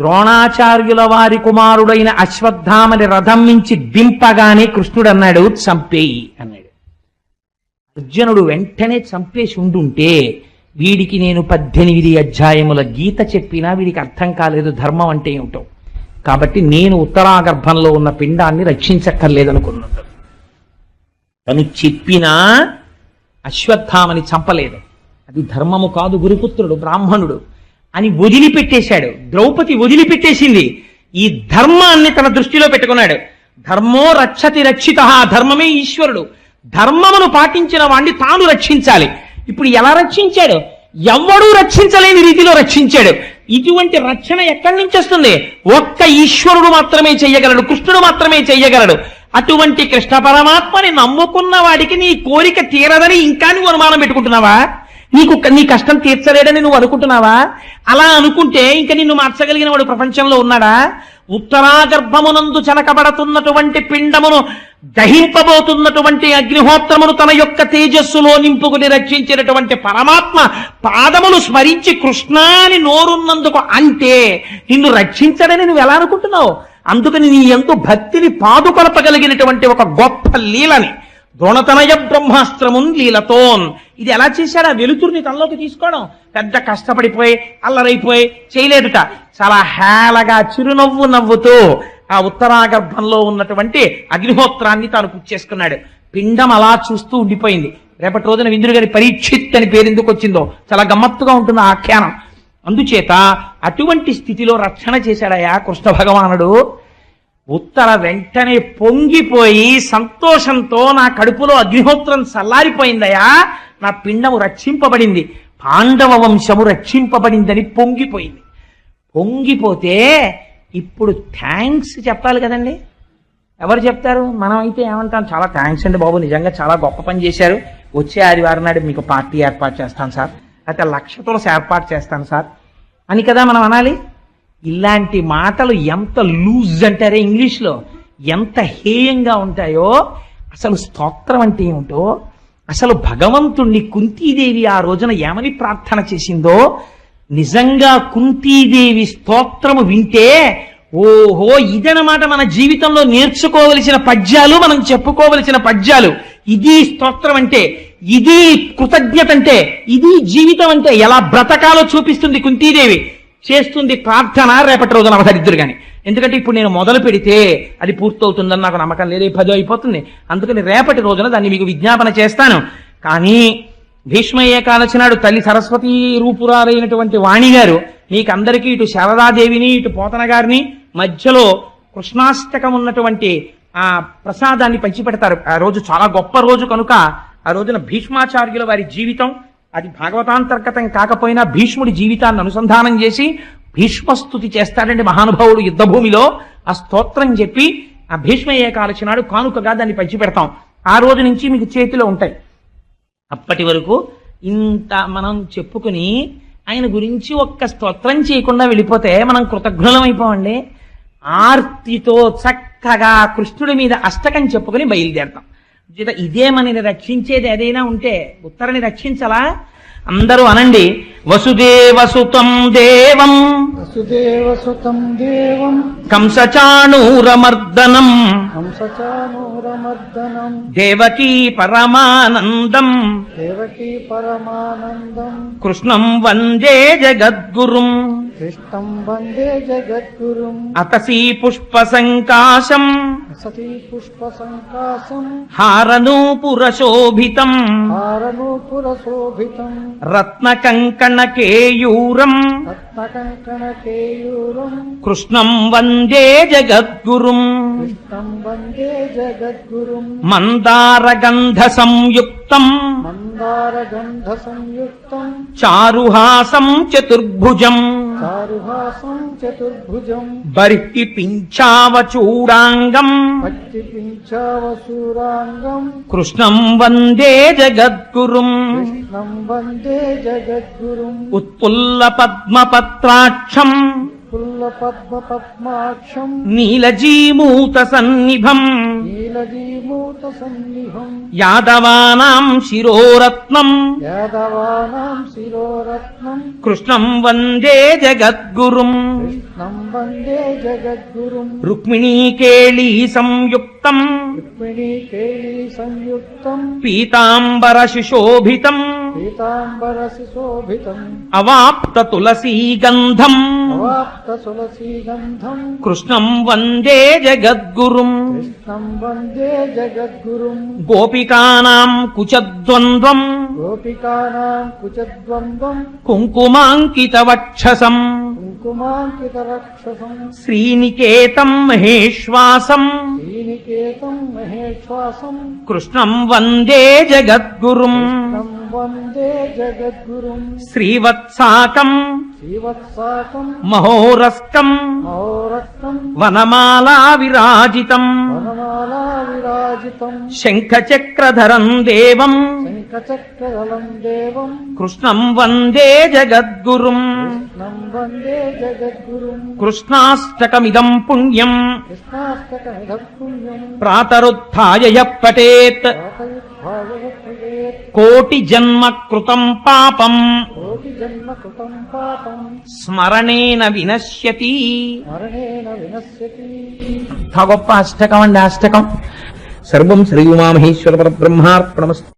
ద్రోణాచార్యుల వారి కుమారుడైన అశ్వత్థామని రథం మించి దింపగానే కృష్ణుడు అన్నాడు చంపేయి అన్నాడు. అర్జునుడు వెంటనే చంపేసి ఉండుంటే వీడికి నేను పద్దెనిమిది అధ్యాయముల గీత చెప్పినా వీడికి అర్థం కాలేదు ధర్మం అంటే ఏమిటో. కాబట్టి నేను ఉత్తరాగర్భంలో ఉన్న పిండాన్ని రక్షించక్కర్లేదనుకున్నాడు. తను చెప్పినా అశ్వత్థామని చంపలేదు. అది ధర్మము కాదు గురుపుత్రుడు బ్రాహ్మణుడు. అని వదిలిపెట్టేశాడు. ద్రౌపది వదిలిపెట్టేసింది. ఈ ధర్మాన్ని తన దృష్టిలో పెట్టుకున్నాడు. ధర్మో రక్షతి రక్షిత ధర్మమే ఈశ్వరుడు. ధర్మమును పాటించిన వాణ్ణి తాను రక్షించాలి. ఇప్పుడు ఎలా రక్షించాడు? ఎవ్వడూ రక్షించలేని రీతిలో రక్షించాడు. ఇటువంటి రక్షణ ఎక్కడి నుంచి వస్తుంది? ఒక్క ఈశ్వరుడు మాత్రమే చెయ్యగలడు కృష్ణుడు మాత్రమే చెయ్యగలడు అటువంటి కృష్ణ పరమాత్మని నమ్ముకున్న వాడికి నీ కోరిక తీరదని ఇంకా నువ్వు అనుమానం పెట్టుకుంటున్నావా? నీకు నీ కష్టం తీర్చలేడని నువ్వు అనుకుంటున్నావా? అలా అనుకుంటే ఇంక నిన్ను మార్చగలిగిన వాడు ప్రపంచంలో ఉన్నాడా? ఉత్తరాగర్భమునందు చనకబడుతున్నటువంటి పిండమును దహింపబోతున్నటువంటి అగ్నిహోత్రమును తన యొక్క తేజస్సులో నింపుకుని రక్షించినటువంటి పరమాత్మ పాదములు స్మరించి కృష్ణాని నోరున్నందుకు అంటే నిన్ను రక్షించడని నువ్వు ఎలా అనుకుంటున్నావు? అందుకని నీ ఎంతో భక్తిని పాదుకొలపగలిగినటువంటి ఒక గొప్ప లీలని ద్రోణతనయ బ్రహ్మాస్త్రమున్ లీలతోన్. ఇది ఎలా చేశాడు? ఆ వెలుతురుని తనలోకి తీసుకోవడం. పెద్ద కష్టపడిపోయి అల్లరైపోయి చేయలేదుట. చాలా హేళగా చిరునవ్వు నవ్వుతూ ఆ ఉత్తరాగర్భంలో ఉన్నటువంటి అగ్నిహోత్రాన్ని తాను పుచ్చేసుకున్నాడు పిండం అలా చూస్తూ ఉండిపోయింది. రేపటి రోజున ఇంద్రుడి గారి పరీక్షిత్ అని పేరు ఎందుకు వచ్చిందో చాలా గమ్మత్తుగా ఉంటుంది ఆఖ్యానం. అందుచేత అటువంటి స్థితిలో రక్షణ చేశాడయా కృష్ణ భగవానుడు? ఉత్తర వెంటనే పొంగిపోయి సంతోషంతో నా కడుపులో అగ్నిహోత్రం చల్లారిపోయిందయా? నా పిండము రక్షింపబడింది. పాండవ వంశము రక్షింపబడిందని పొంగిపోయింది. పొంగిపోతే ఇప్పుడు థ్యాంక్స్ చెప్పాలి కదండి. ఎవరు చెప్తారు? మనం అయితే ఏమంటాం? చాలా థ్యాంక్స్ అండి బాబు. నిజంగా చాలా గొప్ప పని చేశారు. వచ్చే ఆదివారం నాడు మీకు పార్టీ ఏర్పాటు చేస్తాను సార్. అయితే లక్ష తులసి ఏర్పాటు చేస్తాను సార్. అని కదా మనం అనాలి? ఇలాంటి మాటలు ఎంత లూజ్ అంటారే ఇంగ్లీష్లో? ఎంత హేయంగా ఉంటాయో? అసలు స్తోత్రం అంటే ఏమిటో? అసలు భగవంతుణ్ణి కుంతీదేవి ఆ రోజున ఏమని ప్రార్థన చేసిందో? నిజంగా కుంతీదేవి స్తోత్రము వింటే ఓహో ఇదనమాట మన జీవితంలో నేర్చుకోవలసిన పద్యాలు మనం చెప్పుకోవలసిన పద్యాలు. ఇది స్తోత్రం అంటే ఇది కృతజ్ఞత అంటే ఇది జీవితం అంటే ఎలా బ్రతకాలో చూపిస్తుంది కుంతీదేవి. చేస్తుంది ప్రార్థన రేపటి రోజున అవసరిద్దరు కానీ ఎందుకంటే ఇప్పుడు నేను మొదలు పెడితే అది పూర్తవుతుందని నాకు నమ్మకం లేదు పదో అయిపోతుంది. అందుకని రేపటి రోజున దాన్ని మీకు విజ్ఞాపన చేస్తాను. కానీ భీష్మ ఏకాదశి తల్లి సరస్వతి రూపురాలైనటువంటి వాణి గారు మీకందరికీ ఇటు శారదాదేవిని ఇటు పోతన గారిని మధ్యలో కృష్ణాష్టకం ఉన్నటువంటి ఆ ప్రసాదాన్ని పంచిపెడతారు. ఆ రోజు చాలా గొప్ప రోజు కనుక ఆ రోజున భీష్మాచార్యుల వారి జీవితం అది భాగవతాంతర్గతం కాకపోయినా భీష్ముడి జీవితాన్ని అనుసంధానం చేసి భీష్మస్తుతి చేస్తాడండి మహానుభావుడు యుద్ధభూమిలో. ఆ స్తోత్రం చెప్పి ఆ భీష్మ ఏకాదశి నాడు కానుకగా దాన్ని పంచిపెడతాం. ఆ రోజు నుంచి మీకు చేతిలో ఉంటాయి. అప్పటి వరకు ఇంత మనం చెప్పుకుని ఆయన గురించి ఒక్క స్తోత్రం చేయకుండా వెళ్ళిపోతే మనం కృతజ్ఞులం ఆర్తితో చక్కగా కృష్ణుడి మీద అష్టకం చెప్పుకుని బయలుదేరతాం. చేత ఇదే మనని రక్షించేది ఏదైనా ఉంటే ఉత్తరని రక్షించలా? అందరూ అనండి వసుదేవసుతం దేవం. వసుదేవసుతం దేవం. కంసచాణూరమర్దనం. హంసచానూరమర్దనం దేవకీ పరమానందం. దేవకీ పరమానందం. కృష్ణం వందే జగద్గురుం. కృష్ణం వందే జగద్గురుం. అతసీ పుష్ప సంకాశం సతీ పుష్ప సంకాసం హారనూపురశోభితం. హారనూపుర శోభితం రత్న కంకణ కేయూరం రత్నకంకణ కేయూరం కృష్ణం వందే జగద్గురుం. కృష్ణం వందే జగద్గురుం. మందార గంధ సంయుక్తం చారుహాసం చతుర్భుజం. చారుహాసం చతుర్భుజం. బర్హి పింఛావచూడాంగం భక్తి పింఛావసూరాంగం కృష్ణం వందే జగద్గురుం. కృష్ణం వందే జగద్గురుం. ఉత్పుల్ల పద్మపత్రాక్షం. పుల్లపద్మ పద్మాక్షం నీలజీమూత సన్నిభం నీలజీమూత సన్నిహం యాదవానాం శిరోరత్నం. యాదవానాం శిరోరత్నం. కృష్ణం వందే జగద్గురుం. కృష్ణం వందే జగద్గురుం. రుక్మిణీకేళీ సంయుక్తం. రుక్మిణీ కేళీ సంయుక్తం. పీతాంబర శుశోభితం. పీతాంబర శోభితం అవాప్త తులసీ గంధం అవాప్త తులసీ గంధం కృష్ణం వందే జగద్గురుం కృష్ణం వందే జగద్గురుం గోపికానాం కుచద్వంద్వం గోపికానాం కుచద్వంద్వం కుంకుమాంకిత వక్షసం కుంకుమాంకిత రక్షసం శ్రీనికేతం మహేశ్వాసం శ్రీనికేతం మహేశ్వాసం కృష్ణం వందే జగద్గురుం తం వందే జగద్గురుం. శ్రీవత్సాకం శ్రీవత్సాకం. మహోరస్కం మౌరక్తం వనమాలా విరాజితం వనమాలా విరాజితం. శంఖచక్రధరం దేవం శంఖచక్రదలం దేవం. కృష్ణం వందే జగద్గురుం కృష్ణం వందే జగద్గురుం. కృష్ణాష్టకమిదం పుణ్యం కృష్ణాష్టకమిదం పుణ్యం. ప్రాతరుత్థాయ పఠేత్. ప్రాతయుద్ధాయత్రేత్ కోటి జన్మ కృతం పాపం. స్మరణేన వినశ్యతి. గొప్ప అష్టకం అండి అష్టకం. సర్వం శ్రీ ఉమామహేశ్వర పరబ్రహ్మార్పణమస్తు.